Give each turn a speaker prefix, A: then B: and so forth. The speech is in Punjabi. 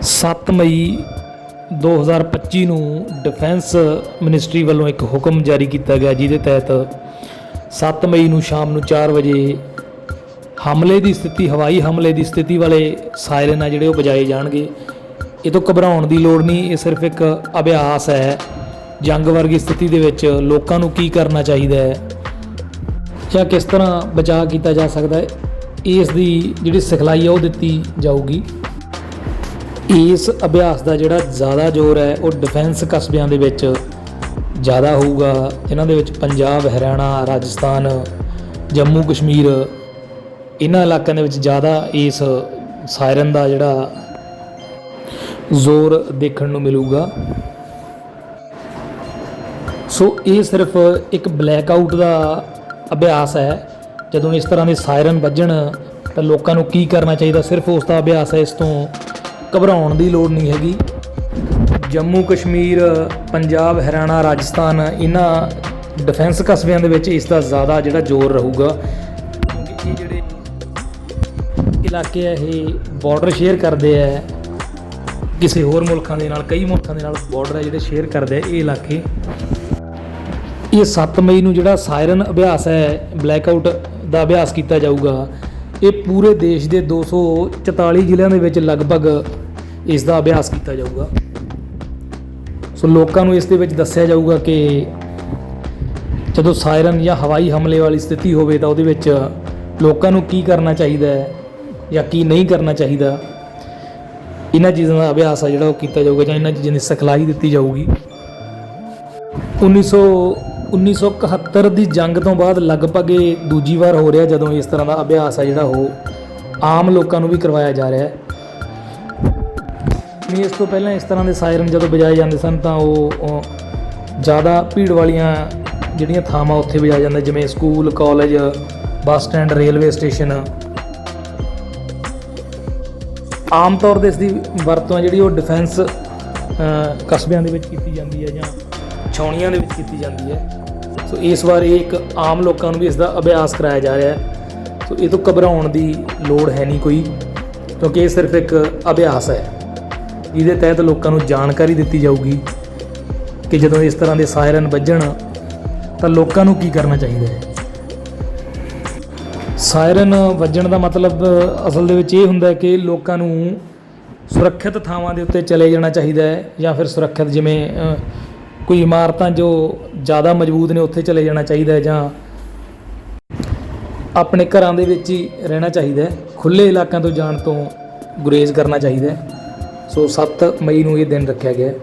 A: 7 ਮਈ 2025 ਨੂੰ ਡਿਫੈਂਸ ਮਿਨਿਸਟਰੀ ਵੱਲੋਂ ਇੱਕ ਹੁਕਮ ਜਾਰੀ ਕੀਤਾ ਗਿਆ, ਜਿਹਦੇ ਤਹਿਤ 7 ਮਈ ਨੂੰ ਸ਼ਾਮ ਨੂੰ 4 ਵਜੇ ਹਮਲੇ ਦੀ ਸਥਿਤੀ, ਹਵਾਈ ਹਮਲੇ ਦੀ ਸਥਿਤੀ ਵਾਲੇ ਸਾਇਰਨ ਆ ਜਿਹੜੇ ਉਹ ਵਜਾਏ ਜਾਣਗੇ। ਇਹ ਤੋਂ ਘਬਰਾਉਣ ਦੀ ਲੋੜ ਨਹੀਂ, ਇਹ ਸਿਰਫ ਇੱਕ ਅਭਿਆਸ ਹੈ। ਜੰਗ ਵਰਗੀ ਸਥਿਤੀ ਦੇ ਵਿੱਚ ਲੋਕਾਂ ਨੂੰ ਕੀ ਕਰਨਾ ਚਾਹੀਦਾ ਹੈ ਜਾਂ ਕਿਸ ਤਰ੍ਹਾਂ ਬਚਾਅ ਕੀਤਾ ਜਾ ਸਕਦਾ ਹੈ, ਇਸ ਦੀ ਜਿਹੜੀ ਸਿਖਲਾਈ ਹੈ ਉਹ ਦਿੱਤੀ ਜਾਊਗੀ। ਇਸ ਅਭਿਆਸ ਦਾ ਜਿਹੜਾ ਜ਼ਿਆਦਾ ਜ਼ੋਰ ਹੈ, ਉਹ ਡਿਫੈਂਸ ਕਸਬਿਆਂ ਦੇ ਵਿੱਚ ਜ਼ਿਆਦਾ ਹੋਊਗਾ। ਇਹਨਾਂ ਦੇ ਵਿੱਚ ਪੰਜਾਬ, ਹਰਿਆਣਾ, ਰਾਜਸਥਾਨ, ਜੰਮੂ, ਕਸ਼ਮੀਰ ਇਹਨਾਂ ਇਲਾਕਿਆਂ ਦੇ ਵਿੱਚ ਜ਼ਿਆਦਾ ਇਸ ਸਾਇਰਨ ਦਾ ਜਿਹੜਾ ਜ਼ੋਰ ਦੇਖਣ ਨੂੰ ਮਿਲੂਗਾ। ਸੋ ਇਹ ਸਿਰਫ ਇੱਕ ਬਲੈਕ ਆਊਟ ਦਾ ਅਭਿਆਸ ਹੈ। ਜਦੋਂ ਇਸ ਤਰ੍ਹਾਂ ਦੇ ਸਾਇਰਨ ਵੱਜਣ ਤਾਂ ਲੋਕਾਂ ਨੂੰ ਕੀ ਕਰਨਾ ਚਾਹੀਦਾ? ਸਿਰਫ ਉਸ ਦਾ ਅਭਿਆਸ ਹੈ ਇਸ ਤੋਂ ਘਬਰਾਉਣ ਦੀ ਲੋੜ ਨਹੀਂ ਹੈਗੀ। ਜੰਮੂ ਕਸ਼ਮੀਰ, ਪੰਜਾਬ, ਹਰਿਆਣਾ, ਰਾਜਸਥਾਨ, ਇਹਨਾਂ ਡਿਫੈਂਸ ਕਸਬਿਆਂ ਦੇ ਵਿੱਚ ਇਸ ਦਾ ਜ਼ਿਆਦਾ ਜਿਹੜਾ ਜ਼ੋਰ ਰਹੂਗਾ। ਕਿਉਂਕਿ ਇਹ ਜਿਹੜੇ ਇਲਾਕੇ ਆ, ਇਹ ਬਾਰਡਰ ਸ਼ੇਅਰ ਕਰਦੇ ਆ। ਕਿਸੇ ਹੋਰ ਮੁਲਕਾਂ ਦੇ ਨਾਲ, ਕਈ ਮੁਲਕਾਂ ਦੇ ਨਾਲ ਬਾਰਡਰ ਹੈ ਜਿਹੜੇ ਸ਼ੇਅਰ ਕਰਦੇ ਆ ਇਹ ਇਲਾਕੇ। ਇਹ 7 ਮਈ ਨੂੰ ਜਿਹੜਾ ਸਾਇਰਨ ਅਭਿਆਸ ਹੈ ਬਲੈਕਆਊਟ ਦਾ ਅਭਿਆਸ ਕੀਤਾ ਜਾਊਗਾ। ਇਹ ਪੂਰੇ ਦੇਸ਼ ਦੇ 244 ਜ਼ਿਲ੍ਹਿਆਂ ਦੇ ਵਿੱਚ ਲਗਭਗ ਇਸ ਦਾ ਅਭਿਆਸ ਕੀਤਾ ਜਾਊਗਾ। ਸੋ ਲੋਕਾਂ ਨੂੰ ਇਸ ਦੇ ਵਿੱਚ ਦੱਸਿਆ ਜਾਊਗਾ ਕਿ ਜਦੋਂ ਸਾਇਰਨ ਜਾਂ ਹਵਾਈ ਹਮਲੇ ਵਾਲੀ ਸਥਿਤੀ ਹੋਵੇ ਤਾਂ ਉਹਦੇ ਵਿੱਚ ਲੋਕਾਂ ਨੂੰ ਕੀ ਕਰਨਾ ਚਾਹੀਦਾ ਹੈ ਜਾਂ ਕੀ ਨਹੀਂ ਕਰਨਾ ਚਾਹੀਦਾ। ਇਹਨਾਂ ਚੀਜ਼ਾਂ ਦਾ ਅਭਿਆਸ ਆ ਜਿਹੜਾ ਉਹ ਕੀਤਾ ਜਾਊਗਾ ਜਾਂ ਇਹਨਾਂ ਚੀਜ਼ਾਂ ਦੀ ਸਿਖਲਾਈ ਦਿੱਤੀ ਜਾਊਗੀ। 1900 1971 ਦੀ ਜੰਗ ਤੋਂ ਬਾਅਦ ਲਗਭਗ ਇਹ ਦੂਜੀ ਵਾਰ ਹੋ ਰਿਹਾ ਜਦੋਂ ਇਸ ਤਰ੍ਹਾਂ ਦਾ ਅਭਿਆਸ ਆ ਜਿਹੜਾ ਉਹ ਆਮ ਲੋਕਾਂ ਨੂੰ ਵੀ ਕਰਵਾਇਆ ਜਾ ਰਿਹਾ ਹੈ। ਨਹੀਂ ਇਸ ਤੋਂ ਪਹਿਲਾਂ ਇਸ ਤਰ੍ਹਾਂ ਦੇ ਸਾਇਰਨ ਜਦੋਂ ਵਜਾਏ ਜਾਂਦੇ ਸਨ ਤਾਂ ਉਹ ਜ਼ਿਆਦਾ ਭੀੜ ਵਾਲੀਆਂ ਜਿਹੜੀਆਂ ਥਾਵਾਂ ਉੱਥੇ ਵਜਾਏ ਜਾਂਦੇ, ਜਿਵੇਂ school, college, bus stand, railway station. ਆਮ ਤੌਰ ਤੇ ਇਸ ਦੀ ਵਰਤੋਂ ਹੈ ਜਿਹੜੀ ਉਹ ਡਿਫੈਂਸ ਕਸਬਿਆਂ ਦੇ ਵਿੱਚ ਕੀਤੀ ਜਾਂਦੀ ਹੈ ਜਾਂ ਛਾਉਣੀਆਂ ਦੇ ਵਿੱਚ ਕੀਤੀ ਜਾਂਦੀ ਹੈ। ਸੋ ਇਸ ਵਾਰ ਇਹ ਇੱਕ ਆਮ ਲੋਕਾਂ ਨੂੰ ਵੀ ਇਸ ਦਾ ਅਭਿਆਸ ਕਰਾਇਆ ਜਾ ਰਿਹਾ ਹੈ। ਸੋ ਇਹ ਤੋਂ ਘਬਰਾਉਣ ਦੀ ਲੋੜ ਹੈ ਨਹੀਂ ਕੋਈ, ਕਿਉਂਕਿ ਇਹ ਸਿਰਫ ਇੱਕ ਅਭਿਆਸ ਹੈ। ਜਿਹਦੇ ਤਹਿਤ ਲੋਕਾਂ ਨੂੰ ਜਾਣਕਾਰੀ ਦਿੱਤੀ ਜਾਊਗੀ ਕਿ ਜਦੋਂ ਇਸ ਤਰ੍ਹਾਂ ਦੇ ਸਾਇਰਨ ਵੱਜਣ, ਤਾਂ ਲੋਕਾਂ ਨੂੰ ਕੀ ਕਰਨਾ ਚਾਹੀਦਾ ਹੈ? ਸਾਇਰਨ ਵੱਜਣ ਦਾ ਮਤਲਬ ਅਸਲ ਦੇ ਵਿੱਚ ਇਹ ਹੁੰਦਾ ਕਿ ਲੋਕਾਂ ਨੂੰ ਸੁਰੱਖਿਅਤ ਥਾਵਾਂ ਦੇ ਉੱਤੇ ਚਲੇ ਜਾਣਾ ਚਾਹੀਦਾ ਹੈ ਜਾਂ ਫਿਰ ਸੁਰੱਖਿਅਤ ਜਿਵੇਂ ਕੋਈ ਇਮਾਰਤਾਂ ਜੋ ਜ਼ਿਆਦਾ ਮਜ਼ਬੂਤ ਨੇ ਉੱਥੇ ਚਲੇ ਜਾਣਾ ਚਾਹੀਦਾ ਹੈ ਜਾਂ ਆਪਣੇ ਘਰਾਂ ਦੇ ਵਿੱਚ ਹੀ ਰਹਿਣਾ ਚਾਹੀਦਾ ਹੈ ਖੁੱਲੇ ਇਲਾਕਿਆਂ ਤੋਂ ਜਾਣ ਤੋਂ ਗੁਰੇਜ਼ ਕਰਨਾ ਚਾਹੀਦਾ ਹੈ। ਸੋ 7 ਮਈ ਨੂੰ ਇਹ ਦਿਨ ਰੱਖਿਆ ਗਿਆ ਹੈ।